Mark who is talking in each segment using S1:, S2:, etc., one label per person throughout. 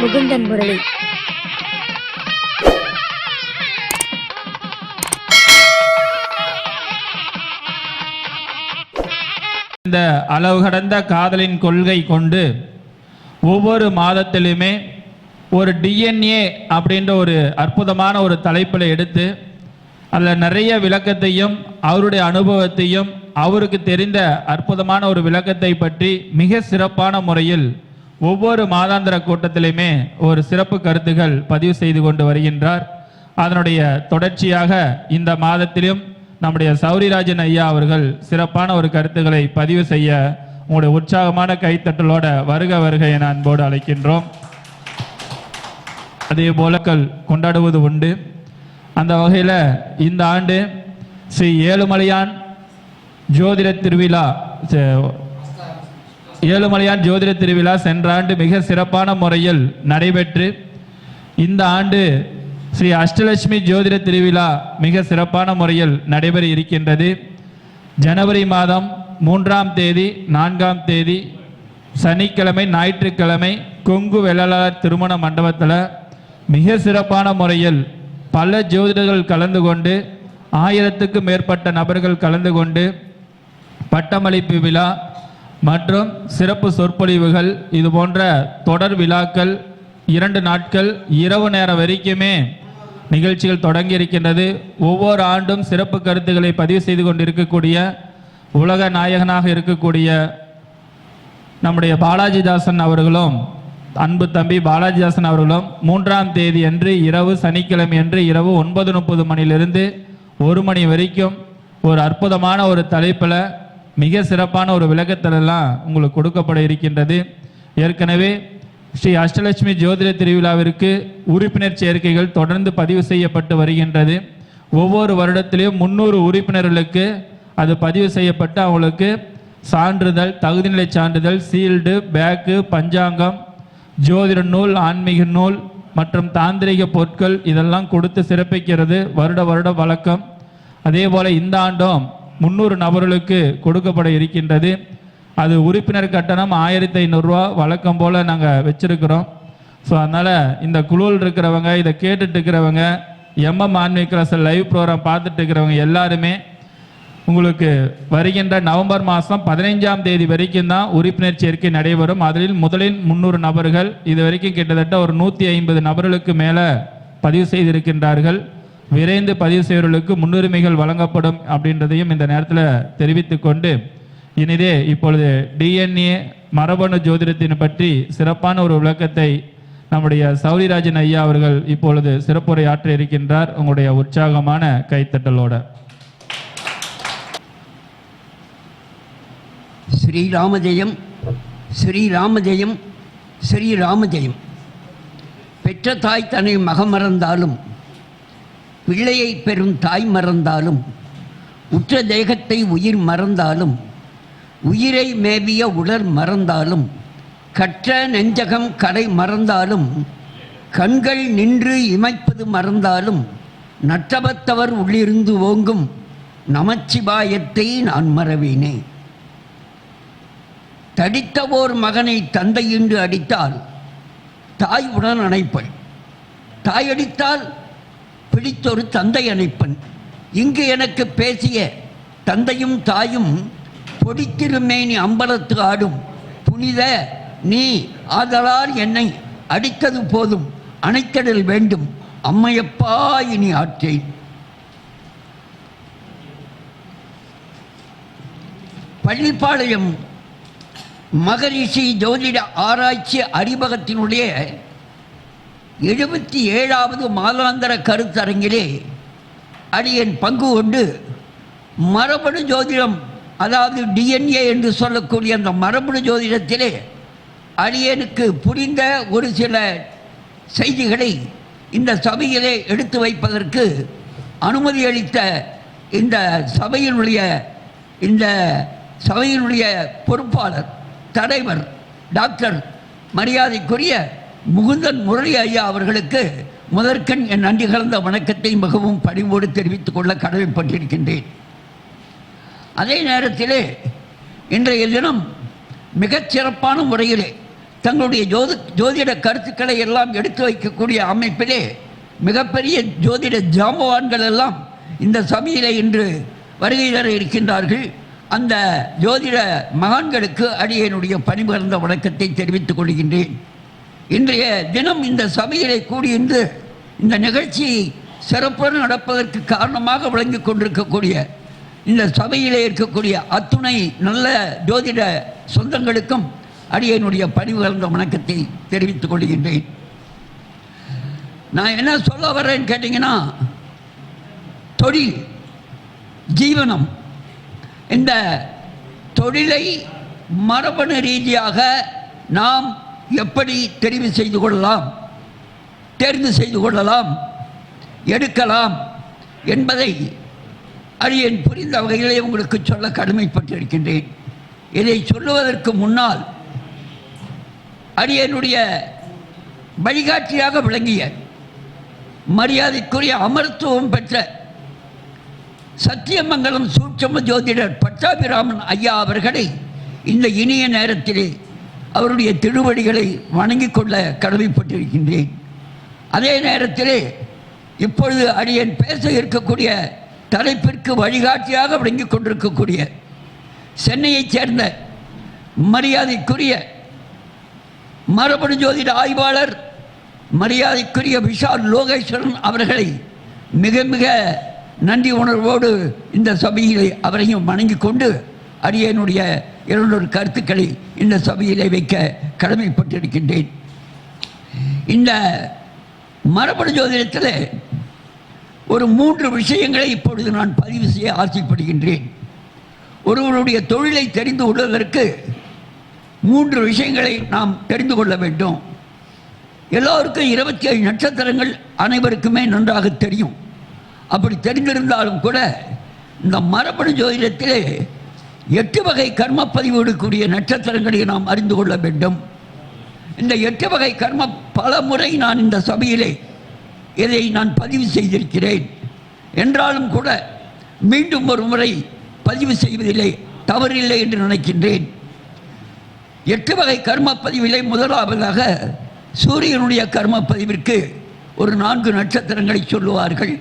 S1: முகுந்தன் முரளி.
S2: இந்த அளவு கடந்த காதலின் கொள்கை கொண்டு ஒவ்வொரு மாதத்திலுமே ஒரு டிஎன்ஏ அப்படின்ற ஒரு அற்புதமான ஒரு தலைப்பில் எடுத்து அதில் நிறைய விளக்கத்தையும் அவருடைய அனுபவத்தையும் அவருக்கு தெரிந்த அற்புதமான ஒரு விளக்கத்தை பற்றி மிக சிறப்பான முறையில் ஒவ்வொரு மாதாந்திர கூட்டத்திலையுமே ஒரு சிறப்பு கருத்துகள் பதிவு செய்து கொண்டு வருகின்றார். அதனுடைய தொடர்ச்சியாக இந்த மாதத்திலும் நம்முடைய சௌரிராஜன் ஐயா அவர்கள் சிறப்பான ஒரு கருத்துக்களை பதிவு செய்ய உங்களுடைய உற்சாகமான கைத்தட்டலோட வருக வருக என அன்போடு அழைக்கின்றோம். அதே போலக்கள் கொண்டாடுவது உண்டு. அந்த வகையில் இந்த ஆண்டு ஸ்ரீ ஏழுமலையான் ஜோதிட திருவிழா ஏழுமலையான் ஜோதிட திருவிழா சென்ற ஆண்டு மிக சிறப்பான முறையில் நடைபெற்று இந்த ஆண்டு ஸ்ரீ அஷ்டலட்சுமி ஜோதிட திருவிழா மிக சிறப்பான முறையில் நடைபெற இருக்கின்றது. ஜனவரி மாதம் மூன்றாம் தேதி நான்காம் தேதி சனிக்கிழமை ஞாயிற்றுக்கிழமை கொங்கு வெள்ளலார் திருமண மண்டபத்தில் மிக சிறப்பான முறையில் பல ஜோதிடர்கள் கலந்து கொண்டு ஆயிரத்துக்கும் மேற்பட்ட நபர்கள் கலந்து கொண்டு பட்டமளிப்பு விழா மற்றும் சிறப்பு சொற்பொழிவுகள் இது போன்ற தொடர் விழாக்கள் இரண்டு நாட்கள் இரவு நேரம் வரைக்குமே நிகழ்ச்சிகள் தொடங்கி இருக்கின்றது ஒவ்வொரு ஆண்டும் சிறப்பு கருத்துக்களை பதிவு செய்து கொண்டிருக்கக்கூடிய உலக நாயகனாக இருக்கக்கூடிய நம்முடைய பாலாஜிதாசன் அவர்களும் அன்பு தம்பி பாலாஜிதாசன் அவர்களும் மூன்றாம் தேதி அன்று இரவு சனிக்கிழமை அன்று இரவு ஒன்பது முப்பது மணியிலிருந்து ஒரு மணி வரைக்கும் ஒரு அற்புதமான ஒரு தலைப்பில் மிக சிறப்பான ஒரு விளக்கத்திலெல்லாம் உங்களுக்கு கொடுக்கப்பட இருக்கின்றது. ஏற்கனவே ஸ்ரீ அஷ்டலட்சுமி ஜோதிட திருவிழாவிற்கு உறுப்பினர் சேர்க்கைகள் தொடர்ந்து பதிவு செய்யப்பட்டு வருகின்றது. ஒவ்வொரு வருடத்திலையும் முந்நூறு உறுப்பினர்களுக்கு அது பதிவு செய்யப்பட்டு அவங்களுக்கு சான்றிதழ் தகுதிநிலை சான்றிதழ் சீல்டு பேக்கு பஞ்சாங்கம் ஜோதிட நூல் ஆன்மீக நூல் மற்றும் தாந்திரிக பொருட்கள் இதெல்லாம் கொடுத்து சிறப்பிக்கிறது. வருட வருட வழக்கம். அதே போல் இந்த ஆண்டும் முந்நூறு நபர்களுக்கு கொடுக்கப்பட இருக்கின்றது. அது உறுப்பினர் கட்டணம் ஆயிரத்தி ஐநூறுரூவா வழக்கம் போல் நாங்கள் வச்சுருக்கிறோம். ஸோ அதனால் இந்த குழுவில் இருக்கிறவங்க இதை கேட்டுட்டு இருக்கிறவங்க எம்எம் ஆன்மீக கிளாஸில் லைவ் ப்ரோக்ராம் பார்த்துட்டு இருக்கிறவங்க எல்லாருமே உங்களுக்கு வருகின்ற நவம்பர் மாதம் பதினைஞ்சாம் தேதி வரைக்கும் தான் உறுப்பினர் சேர்க்கை நடைபெறும். அதில் முதலில் முந்நூறு நபர்கள் இது வரைக்கும் கிட்டத்தட்ட ஒரு நூற்றி ஐம்பது நபர்களுக்கு மேலே பதிவு செய்திருக்கின்றார்கள். விரைந்து பதிவு செய்வர்களுக்கு முன்னுரிமைகள் வழங்கப்படும் அப்படின்றதையும் இந்த நேரத்தில் தெரிவித்துக் கொண்டு இனிதே இப்பொழுது டிஎன்ஏ மரபணு ஜோதிடத்தின் பற்றி சிறப்பான ஒரு விளக்கத்தை நம்முடைய சௌரிராஜன் ஐயா அவர்கள் இப்பொழுது சிறப்புரை ஆற்ற இருக்கின்றார் உங்களுடைய உற்சாகமான கைத்தட்டலோட.
S3: ஸ்ரீராமஜெயம் ஸ்ரீராமஜெயம் ஸ்ரீராமஜெயம். பெற்ற தாய் தன்னை மகம் மறந்தாலும் பிள்ளையை பெறும் தாய் மறந்தாலும் உற்ற தேகத்தை உயிர் மறந்தாலும் உயிரை மேவிய உடல் மறந்தாலும் கற்ற நெஞ்சகம் கரை மறந்தாலும் கண்கள் நின்று இமைப்பது மறந்தாலும் நற்றபத்தவர் உள்ளிருந்து ஓங்கும் நமச்சிவாயத்தை நான் மறவினே. தடித்த ஓர் மகனை தந்தையின்று அடித்தால் தாய் உடன் அணைப்பள். தாய் அடித்தால் பிடித்தொரு தந்தை அணைப்பன் இங்கு எனக்கு பேசிய தந்தையும் தாயும் பொடித்திருமேனி அம்பலத்து ஆடும். புனித நீ ஆதலால் என்னை அடித்தது போதும். அணைத்தடல் வேண்டும். அம்மையப்பா இனி ஆற்றேன். பள்ளிப்பாளையம் மகரிஷி ஜோதிட ஆராய்ச்சி அறிவகத்தினுடைய எழுபத்தி ஏழாவது மாதாந்திர கருத்தரங்கிலே அடியன் பங்கு கொண்டு மரபணு ஜோதிடம் அதாவது டிஎன்ஏ என்று சொல்லக்கூடிய அந்த மரபணு ஜோதிடத்திலே அடியனுக்கு புரிந்த ஒரு சில செய்திகளை இந்த சபையிலே எடுத்து வைப்பதற்கு அனுமதி அளித்த இந்த சபையினுடைய இந்த சபையினுடைய பொறுப்பாளர் தலைவர் டாக்டர் மரியாதைக்குரிய முகுந்தன் முரளி ஐயா அவர்களுக்கு முதற்கண் என் நன்றி கலந்த வணக்கத்தை மிகவும் பணிவோடு தெரிவித்துக் கொள்ள கடமைப்பட்டிருக்கின்றேன் அதே நேரத்திலே இன்றைய தினம் மிகச் சிறப்பான முறையிலே தங்களுடைய ஜோதி ஜோதிட கருத்துக்களை எல்லாம் எடுத்து வைக்கக்கூடிய அமைப்பிலே மிகப்பெரிய ஜோதிட ஜாம்பவான்கள் எல்லாம் இந்த சபையில் இன்று வருகை தர இருக்கின்றார்கள். அந்த ஜோதிட மகான்களுக்கு அடியனுடைய பணிபுரந்த வணக்கத்தை தெரிவித்துக் கொள்கின்றேன். இன்றைய தினம் இந்த சபையிலே கூடியிருந்து இந்த நிகழ்ச்சி சிறப்புடன் நடப்பதற்கு காரணமாக விளங்கி கொண்டிருக்கக்கூடிய இந்த சபையிலே இருக்கக்கூடிய அத்துணை நல்ல ஜோதிட சொந்தங்களுக்கும் அடியனுடைய பணிவுகழ்ந்த வணக்கத்தை தெரிவித்துக் கொள்கின்றேன். நான் என்ன சொல்ல வர்றேன்னு கேட்டிங்கன்னா தொழில் ஜீவனம். இந்த தொழிலை மரபணு ரீதியாக நாம் எப்படி தெரிவு செய்து கொள்ளலாம்? தேர்ந்து செய்து கொள்ளலாம்? எடுக்கலாம்? என்பதை அரியன் புரிந்த வகையிலே உங்களுக்கு சொல்ல கடமைப்பட்டிருக்கின்றேன். இதை சொல்லுவதற்கு முன்னால் அரியனுடைய வழிகாட்டியாக விளங்கிய மரியாதைக்குரிய அமர்த்துவம் பெற்ற சத்தியமங்கலம் சூட்சம ஜோதிடர் பட்டாபிராமன் ஐயா அவர்களை இந்த இனிய நேரத்திலே அவருடைய திருவடிகளை வணங்கிக் கொள்ள கடமைப்பட்டிருக்கின்றேன். அதே நேரத்தில் இப்பொழுது அடியன் பேச இருக்கக்கூடிய தலைப்பிற்கு வழிகாட்டியாக விளங்கிக் கொண்டிருக்கக்கூடிய சென்னையைச் சேர்ந்த மரியாதைக்குரிய மரபணு ஜோதிட ஆய்வாளர் மரியாதைக்குரிய விஷால் லோகேஸ்வரன் அவர்களை மிக மிக நன்றி உணர்வோடு இந்த சபையிலே அவரையும் வணங்கிக் கொண்டு அரியனுடைய இரண்டொரு கருத்துக்களை இந்த சபையிலே வைக்க கடமைப்பட்டிருக்கின்றேன். இந்த மரபணு ஜோதிடத்தில் ஒரு மூன்று விஷயங்களை இப்பொழுது நான் பதிவு செய்ய ஆசைப்படுகின்றேன். ஒருவருடைய தொழிலை தெரிந்து கொள்வதற்கு மூன்று விஷயங்களை நாம் தெரிந்து கொள்ள வேண்டும். எல்லோருக்கும் இருபத்தி ஏழு நட்சத்திரங்கள் அனைவருக்குமே நன்றாக தெரியும். அப்படி தெரிந்திருந்தாலும் கூட இந்த மரபணு ஜோதிடத்திலே எட்டு வகை கர்ம பதிவிடக்கூடிய நட்சத்திரங்களை நாம் அறிந்து கொள்ள வேண்டும். இந்த எட்டு வகை கர்ம பல முறை நான் இந்த சபையிலே இதை நான் பதிவு செய்திருக்கிறேன். என்றாலும் கூட மீண்டும் ஒரு முறை பதிவு செய்வதிலே தவறில்லை என்று நினைக்கின்றேன். எட்டு வகை கர்ம பதிவிலே முதலாவதாக சூரியனுடைய கர்ம பதிவிற்கு ஒரு நான்கு நட்சத்திரங்களை சொல்லுவார்கள்.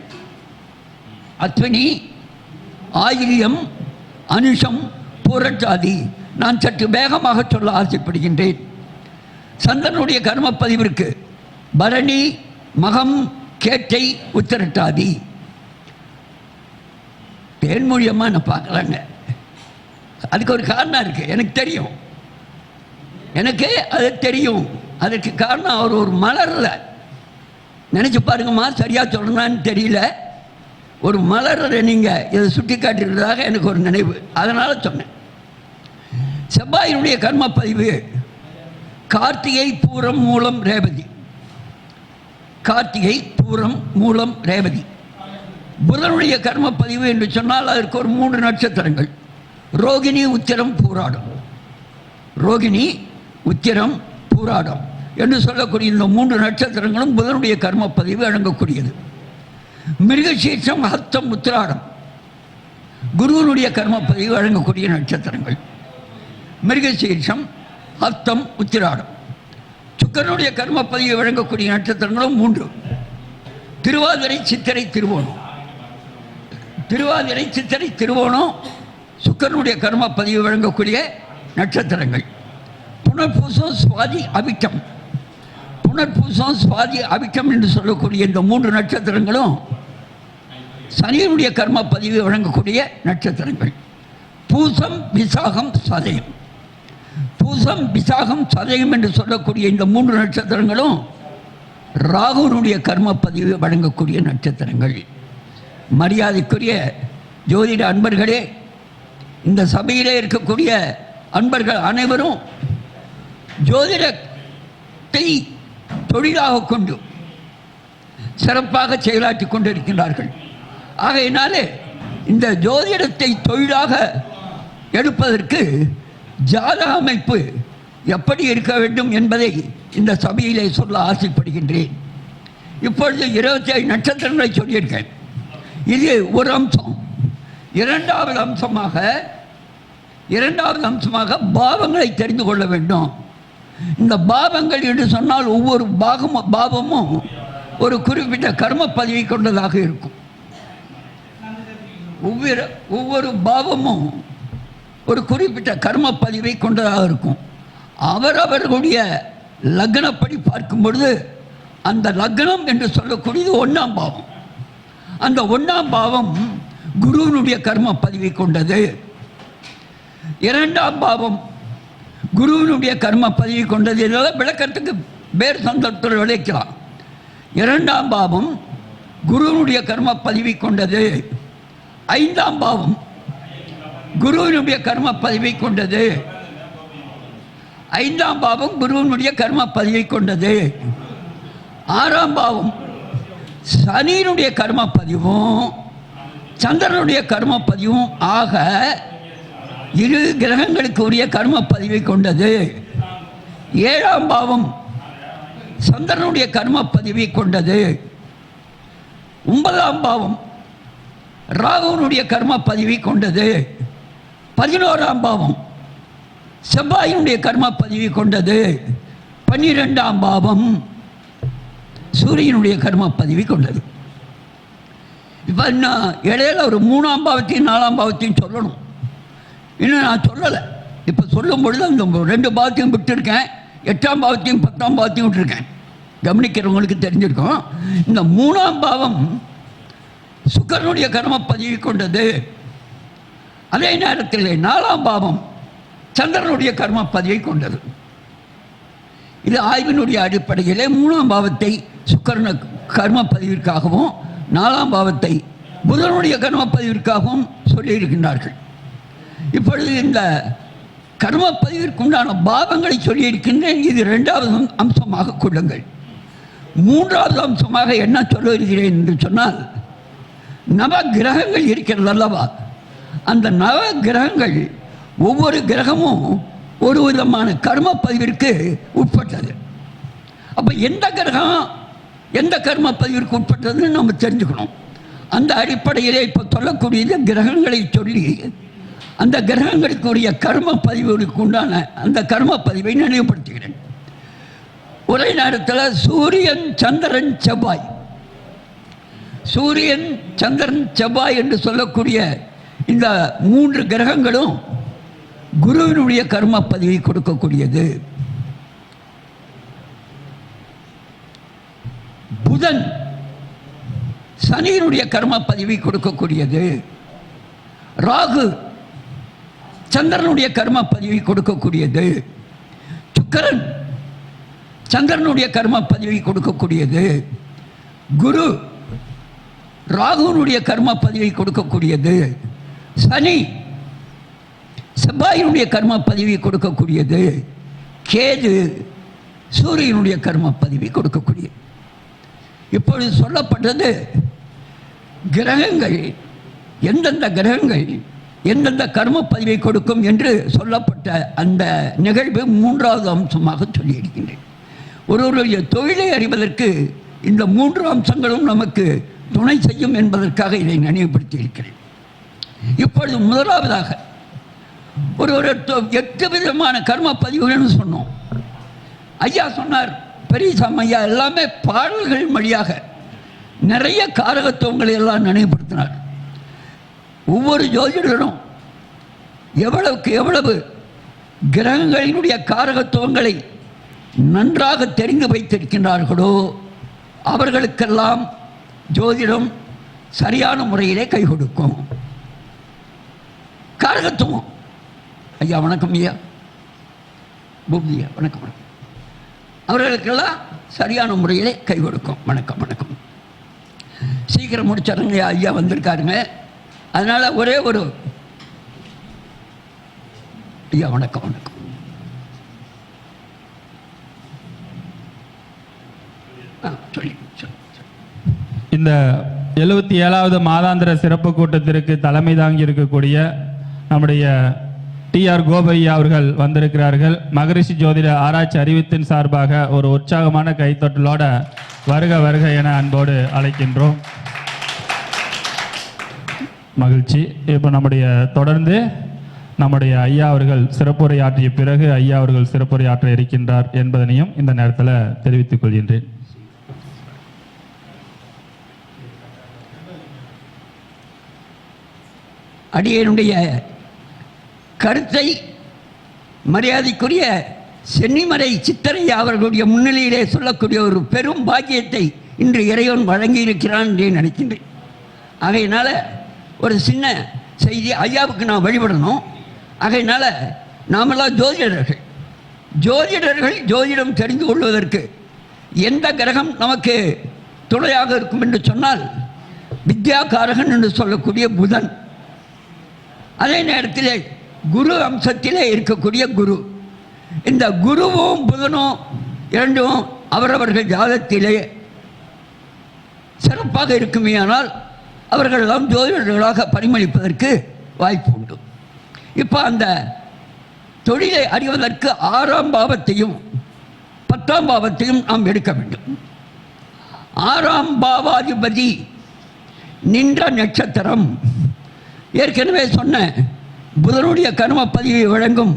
S3: அத்வினி ஆயில்யம் அனுஷம் புரட்டாதி. நான் சற்று வேகமாக சொல்ல ஆசைப்படுகின்றேன். சந்தனுடைய கர்ம பதிவிற்கு பரணி மகம் கேட்டை உத்திரட்டாதி. தேன்மொழியமாக நான் பார்க்குறாங்க அதுக்கு ஒரு காரணம் இருக்குது எனக்கு தெரியும். எனக்கு அது தெரியும். அதுக்கு காரணம் அவர் ஒரு மலரில். நினச்சி பாருங்கம்மா சரியாக சொல்லணும்னு தெரியல. ஒரு மலரில் நீங்கள் இதை சுட்டி காட்டியிருந்ததாக எனக்கு ஒரு நினைவு. அதனால் சொன்னேன். செவ்வாயினுடைய கர்மப்பதிவு கார்த்திகை பூரம் மூலம் ரேவதி. கார்த்திகை பூரம் மூலம் ரேவதி. புதனுடைய கர்மப்பதிவு என்று சொன்னால் அதற்கு ஒரு மூன்று நட்சத்திரங்கள். ரோகிணி உத்திரம் பூராடம். ரோகிணி உத்திரம் பூராடம் என்று சொல்லக்கூடிய இந்த மூன்று நட்சத்திரங்களும் புதனுடைய கர்மப்பதிவு அடங்கக்கூடியது மிருகசீர்ஷம் ஹத்தம் உத்திராடம் குருவனுடைய கர்மப்பதிவு வழங்கக்கூடிய நட்சத்திரங்கள். மிருகசீர்ஷம் ஹத்தம் உத்திராடம் சுக்கரனுடைய கர்மப்பதிவு வழங்கக்கூடிய நட்சத்திரங்களும் மூன்று. திருவாதிரை சித்திரை திருவோணம். திருவாதிரை சித்திரை திருவோணம் சுக்கரனுடைய கர்மப்பதிவு வழங்கக்கூடிய நட்சத்திரங்கள். புனர்பூசம் சுவாதி அபிட்டம் புனர்பூசம் சுவாதி அவிட்டம் என்று சொல்லக்கூடிய இந்த மூன்று நட்சத்திரங்களும் சனியனுடைய கர்ம பதிவு வழங்கக்கூடிய நட்சத்திரங்கள். பூசம் விசாகம் சதயம். பூசம் விசாகம் சதயம் என்று சொல்லக்கூடிய இந்த மூன்று நட்சத்திரங்களும் ராகுனுடைய கர்ம பதிவு வழங்கக்கூடிய நட்சத்திரங்கள். மரியாதைக்குரிய ஜோதிட அன்பர்களே இந்த சபையிலே இருக்கக்கூடிய அன்பர்கள் அனைவரும் ஜோதிடத்தை தொழிலாக கொண்டு சிறப்பாக செயலாற்றி கொண்டிருக்கின்றார்கள். ஆகையினாலே இந்த ஜோதிடத்தை தொழிலாக எடுப்பதற்கு ஜாதக அமைப்பு எப்படி இருக்க வேண்டும் என்பதை இந்த சபையிலே சொல்ல ஆசைப்படுகின்றேன். இப்பொழுது இருபத்தி ஐந்து நட்சத்திரங்களை சொல்லியிருக்கேன். இது ஒரு அம்சம். இரண்டாவது அம்சமாக இரண்டாவது அம்சமாக பாவங்களை தெரிந்து கொள்ள வேண்டும். இந்த பாவங்கள் என்று சொன்னால் ஒவ்வொரு பாகமும் பாவமும் ஒரு குறிப்பிட்ட கர்ம பதிவை கொண்டதாக இருக்கும். ஒவ்வொரு ஒவ்வொரு பாவமும் ஒரு குறிப்பிட்ட கர்ம பதிவை கொண்டதாக இருக்கும். அவரவர்களுடைய லக்னப்படி பார்க்கும் பொழுது அந்த லக்னம் என்று சொல்லக்கூடியது ஒன்றாம் பாவம். அந்த ஒன்றாம் பாவம் குருவினுடைய கர்ம பதிவை கொண்டது. இரண்டாம் பாவம் குருவினுடைய கர்ம பதிவு கொண்டது இதெல்லாம் விளக்கத்துக்கு பேர் சந்தர்ப்பத்தில் விளைக்கலாம். இரண்டாம் பாவம் குருவினுடைய கர்ம பதிவு கொண்டது. ஐந்தாம் பாவம் குருவினுடைய கர்ம பதிவை கொண்டது. ஐந்தாம் பாவம் குருவினுடைய கர்ம பதிவை கொண்டது. ஆறாம் பாவம் சனியினுடைய கர்ம பதிவும் சந்திரனுடைய கர்ம பதிவும் ஆக இரு கிரகங்களுக்கு உரிய கர்ம பதிவை கொண்டது. ஏழாம் பாவம் சந்திரனுடைய கர்ம பதிவை கொண்டது. ஒன்பதாம் பாவம் ராகுவனுடைய கர்ம பதிவை கொண்டது. பதினோராம் பாவம் செவ்வாயினுடைய கர்ம பதிவை கொண்டது. பன்னிரெண்டாம் பாவம் சூரியனுடைய கர்ம பதிவை கொண்டது இப்போ இடையில ஒரு மூணாம் பாவத்தையும் நாலாம் பாவத்தையும் சொல்லணும். இன்னும் நான் சொல்லலை. இப்போ சொல்லும் பொழுது அந்த ரெண்டு பாவத்தையும் விட்டுருக்கேன். எட்டாம் பாவத்தையும் பத்தாம் பாவத்தையும் விட்டுருக்கேன். கவனிக்கிறவங்களுக்கு தெரிஞ்சிருக்கும். இந்த மூணாம் பாவம் சுக்கரனுடைய கர்ம பதிவு கொண்டது. அதே நேரத்தில் நாலாம் பாவம் சந்திரனுடைய கர்ம பதிவை கொண்டது. இது ஆய்வினுடைய அடிப்படையிலே மூணாம் பாவத்தை சுக்கரன கர்ம பதிவிற்காகவும் நாலாம் பாவத்தை புதனுடைய கர்ம பதிவிற்காகவும் சொல்லியிருக்கின்றார்கள். இப்பொழுது இந்த கர்ம பதிவிற்குண்டான பாவங்களை சொல்லியிருக்கின்றேன். இது ரெண்டாவது அம்சமாக கொள்ளுங்கள். மூன்றாவது அம்சமாக என்ன சொல்ல என்று சொன்னால் நவ கிரகங்கள் இருக்கிறது அல்லவா? அந்த நவ கிரகங்கள் ஒவ்வொரு கிரகமும் ஒரு விதமான கர்ம பதிவிற்கு உட்பட்டது. அப்போ எந்த கிரகம் எந்த கர்ம பதிவிற்கு உட்பட்டதுன்னு நம்ம தெரிஞ்சுக்கணும். அந்த அடிப்படையிலே இப்போ சொல்லக்கூடியது கிரகங்களை சொல்லி அந்த கிரகங்களுக்குரிய கர்ம பதிவுகளுக்கு உண்டான அந்த கர்ம பதிவை நினைவுபடுத்துகிறேன். ஒரே நேரத்தில் சூரியன் சந்திரன் செவ்வாய். சூரியன் சந்திரன் செவ்வாய் என்று சொல்லக்கூடிய இந்த மூன்று கிரகங்களும் குருவினுடைய கர்ம பதிவை கொடுக்கக்கூடியது. புதன் சனியினுடைய கர்ம பதிவை கொடுக்கக்கூடியது. ராகு சந்திரனுடைய கர்ம பதிவை கொடுக்கக்கூடியது. சுக்கரன் சந்திரனுடைய கர்ம பதிவை கொடுக்கக்கூடியது. குரு ராகுனுடைய கர்ம பதிவை கொடுக்கக்கூடியது. சனி செவ்வாயினுடைய கர்ம பதிவை கொடுக்கக்கூடியது. கேது சூரியனுடைய கர்ம பதிவை கொடுக்கக்கூடியது. இப்பொழுது சொல்லப்பட்டது கிரகங்கள் எந்தெந்த கிரகங்கள் எந்தெந்த கர்ம பதிவை கொடுக்கும் என்று சொல்லப்பட்ட அந்த நிகழ்வு மூன்றாவது அம்சமாக சொல்லியிருக்கின்றேன். ஒருவருடைய தொழிலை அறிவதற்கு இந்த மூன்று அம்சங்களும் நமக்கு துணை செய்யும் என்பதற்காக இதை நினைவுபடுத்தி இருக்கிறேன் இப்பொழுது முதலாவதாக ஒரு ஒரு எட்டு விதமான கர்ம பதிவுகள்னு சொன்னோம். ஐயா சொன்னார் பெரியசாமி ஐயா எல்லாமே பாடல்கள் வழியாக நிறைய காரகத்துவங்களை எல்லாம் நினைவுபடுத்தினார். ஒவ்வொரு ஜோதிடரும் எவ்வளவுக்கு எவ்வளவு கிரகங்களினுடைய காரகத்துவங்களை நன்றாக தெரிந்து வைத்திருக்கின்றார்களோ அவர்களுக்கெல்லாம் ஜோதிடம் சரியான முறையிலே கை கொடுக்கும். காரகத்துவம். ஐயா வணக்கம் ஐயா. பூமியா வணக்கம் வணக்கம். அவர்களுக்கெல்லாம் சரியான முறையிலே கை கொடுக்கும். வணக்கம் வணக்கம். சீக்கிரம் முடிச்சிடுங்க ஐயா வந்திருக்காருங்க. அதனால ஒரே ஒரு ஐயா வணக்கம் வணக்கம்.
S2: இந்த எழுபத்தி ஏழாவது மாதாந்திர சிறப்பு கூட்டத்திற்கு தலைமை தாங்கி இருக்கக்கூடிய நம்முடைய டிஆர் கோபையா அவர்கள் வந்திருக்கிறார்கள். மகரிஷி ஜோதிட ஆராய்ச்சி அறிவித்தின் சார்பாக ஒரு உற்சாகமான கைத்தொட்டலோட வருக வருக என அன்போடு அழைக்கின்றோம். மகிழ்ச்சி. இப்போ நம்முடைய தொடர்ந்து நம்முடைய ஐயா அவர்கள் சிறப்புரையாற்றிய பிறகு ஐயா அவர்கள் சிறப்புரையாற்ற இருக்கின்றார் என்பதனையும் இந்த நேரத்தில் தெரிவித்துக் கொள்கின்றேன்.
S3: அடியனுடைய கருத்தை மரியாதைக்குரிய சென்னிமலை சித்தரையா அவர்களுடைய முன்னிலையிலே சொல்லக்கூடிய ஒரு பெரும் பாக்கியத்தை இன்று இறைவன் வழங்கியிருக்கிறான் என்று நினைக்கின்றேன். ஆகையினால ஒரு சின்ன செய்தி ஐயாவுக்கு நான் வழிபடணும். ஆகையினால நாமெல்லாம் ஜோதிடர்கள். ஜோதிடர்கள் ஜோதிடம் தெரிந்து கொள்வதற்கு எந்த கிரகம் நமக்கு துணையாக இருக்கும் என்று சொன்னால் வித்யாகாரகன் என்று சொல்லக்கூடிய புதன். அதே நேரத்தில் குரு அம்சத்திலே இருக்கக்கூடிய குரு. இந்த குருவும் புதனும் இரண்டும் அவரவர்கள் ஜாதத்திலே சிறப்பாக இருக்குமே ஆனால் அவர்களெல்லாம் ஜோதிடர்களாக பரிமளிப்பதற்கு வாய்ப்பு உண்டு. இப்போ அந்த தொழிலை அறிவதற்கு ஆறாம் பாவத்தையும் பத்தாம் பாவத்தையும் நாம் எடுக்க வேண்டும். ஆறாம் பாவாதிபதி நின்ற நட்சத்திரம். ஏற்கனவே சொன்ன புதனுடைய கர்ம பதிவை வழங்கும்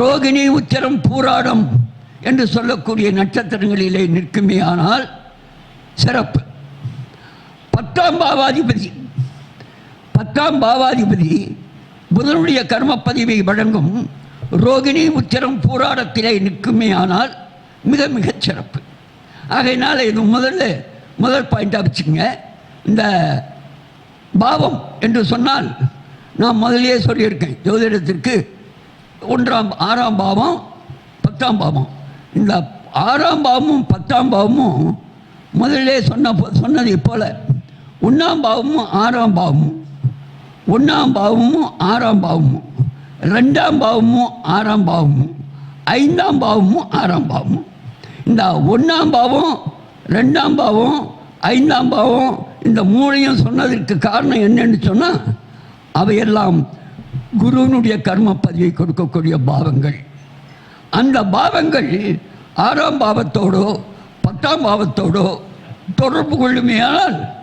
S3: ரோகிணி உச்சரம் பூராடம் என்று சொல்லக்கூடிய நட்சத்திரங்களிலே நிற்குமே ஆனால் சிறப்பு. பத்தாம் பாவாதிபதி. பத்தாம் பாவாதிபதி புதனுடைய கர்ம பதிவை வழங்கும் ரோகிணி உச்சரம் போராடத்திலே நிற்குமே ஆனால் மிக மிகச் சிறப்பு. ஆகையினால் இது முதல்ல முதல் பாயிண்டாக வச்சுங்க இந்த பாவம் என்று சொன்னால் நான் முதலியே சொல்லியிருக்கேன். ஜோதிடத்திற்கு ஒன்றாம் ஆறாம் பாவம் பத்தாம் பாவம். இந்த ஆறாம் பாவமும் பத்தாம் பாவமும் முதலே சொன்ன போ- சொன்னதை போல் ஒன்றாம் பாவமும் ஆறாம் பாவமும். ஒன்றாம் பாவமும் ஆறாம் பாவமும். ரெண்டாம் பாவமும் ஆறாம் பாவமும். ஐந்தாம் பாவமும் ஆறாம் பாவமும். இந்த ஒன்றாம் பாவம் ரெண்டாம் பாவம் ஐந்தாம் பாவம் இந்த மூளையும் சொன்னதற்கு காரணம் என்னன்னு சொன்னால் அவையெல்லாம் குருவினுடைய கர்ம பதிவை கொடுக்கக்கூடிய பாவங்கள். அந்த பாவங்கள் ஆறாம் பாவத்தோடோ பத்தாம் பாவத்தோடோ தொடர்பு கொள்ளுமையானால்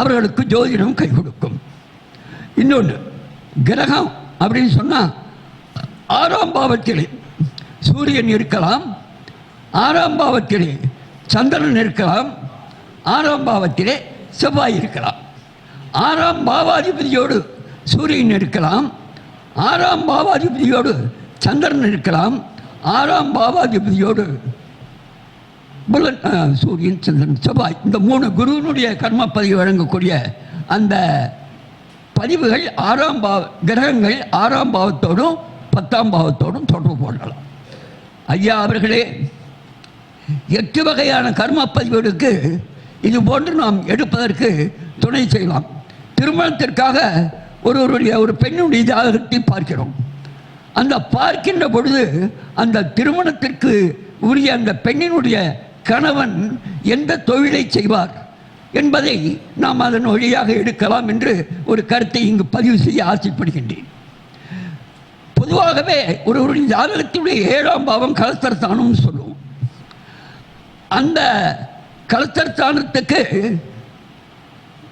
S3: அவர்களுக்கு ஜோதிடம் கை கொடுக்கும். இன்னொன்று கிரகம் அப்படின்னு சொன்னால் ஆறாம் பாவத்திலே சூரியன் இருக்கலாம் ஆறாம் பாவத்திலே சந்திரன் இருக்கலாம் ஆறாம் பாவத்திலே செவ்வாய் இருக்கலாம். ஆறாம் பாவாதிபதியோடு சூரியன் இருக்கலாம் ஆறாம் பாவாதிபதியோடு சந்திரன் இருக்கலாம் ஆறாம் பாவாதிபதியோடு புலன் சூரியன் சந்திரன் செவ்வாய். இந்த மூணு குருவினுடைய கர்ம பதிவு வழங்கக்கூடிய அந்த பதிவுகள் ஆறாம் பாவ கிரகங்கள் ஆறாம் பாவத்தோடும் பத்தாம் பாவத்தோடும் தொடர்பு கொள்ளலாம். ஐயா அவர்களே எட்டு வகையான கர்ம பதிவுகளுக்கு இது போன்று நாம் எடுப்பதற்கு துணை செய்யலாம். திருமணத்திற்காக ஒருவருடைய ஒரு பெண்ணுடைய ஜாதகத்தை பார்க்கிறோம். அந்த பார்க்கின்ற பொழுது அந்த திருமணத்திற்கு உரிய அந்த பெண்ணினுடைய கணவன் எந்த தொழிலை செய்வார் என்பதை நாம் அதன் வழியாக எடுக்கலாம் என்று ஒரு கருத்தை இங்கு பதிவு செய்ய ஆசைப்படுகின்றேன். பொதுவாகவே ஒருவருடைய ஜாதகத்தினுடைய ஏழாம் பாவம் கலஸ்தரஸ்தானம்னு சொல்லுவோம். அந்த கலஸ்தரஸ்தானத்துக்கு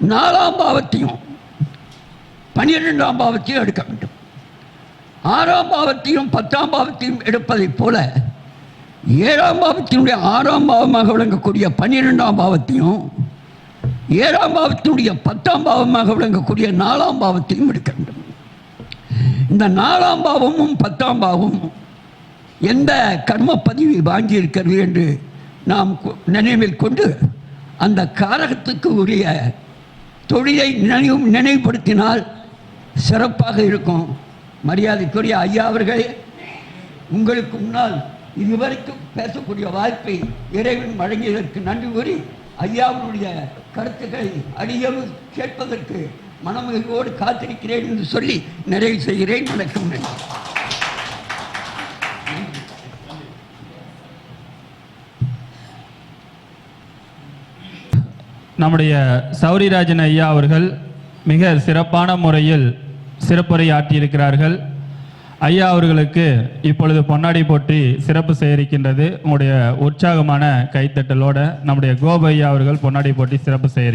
S3: நாலாம் பாவத்தையும் பன்னிரெண்டாம் பாவத்தையும் எடுக்க வேண்டும். ஆறாம் பாவத்தையும் பத்தாம் பாவத்தையும் எடுப்பதைப் போல ஏழாம் பாவத்தினுடைய ஆறாம் பாவமாக விளங்கக்கூடிய பன்னிரெண்டாம் பாவத்தையும் ஏழாம் பாவத்தினுடைய பத்தாம் பாவமாக விளங்கக்கூடிய நாலாம் பாவத்தையும் எடுக்க வேண்டும். இந்த நாலாம் பாவமும் பத்தாம் பாவமும் எந்த கர்ம பதிவை வாங்கியிருக்கிறது என்று நாம் நினைவில் கொண்டு அந்த காரகத்துக்கு உரிய தொழிலை நினைவு நினைவுபடுத்தினால் சிறப்பாக இருக்கும். மரியாதைக்குரிய ஐயா அவர்களே உங்களுக்கு முன்னால் இதுவரைக்கும் பேசக்கூடிய வாய்ப்பை இறைவன் வழங்கியதற்கு நன்றி கூறி ஐயாவுடைய கருத்துக்களை அடியவு கேட்பதற்கு மனமகிழ்வோடு காத்திருக்கிறேன் என்று சொல்லி நிறைவு செய்கிறேன். வணக்கம் நன்றி.
S2: நம்முடைய சௌரிராஜன் ஐயா அவர்கள் மிக சிறப்பான முறையில் சிறப்புரையாற்றியிருக்கிறார்கள். ஐயா அவர்களுக்கு இப்பொழுது பொன்னாடி போற்றி சிறப்பு செய்யிருக்கின்றது உங்களுடைய உற்சாகமான கைத்தட்டலோட நம்முடைய கோபையா அவர்கள் பொன்னாடி போட்டி சிறப்பு செய்ய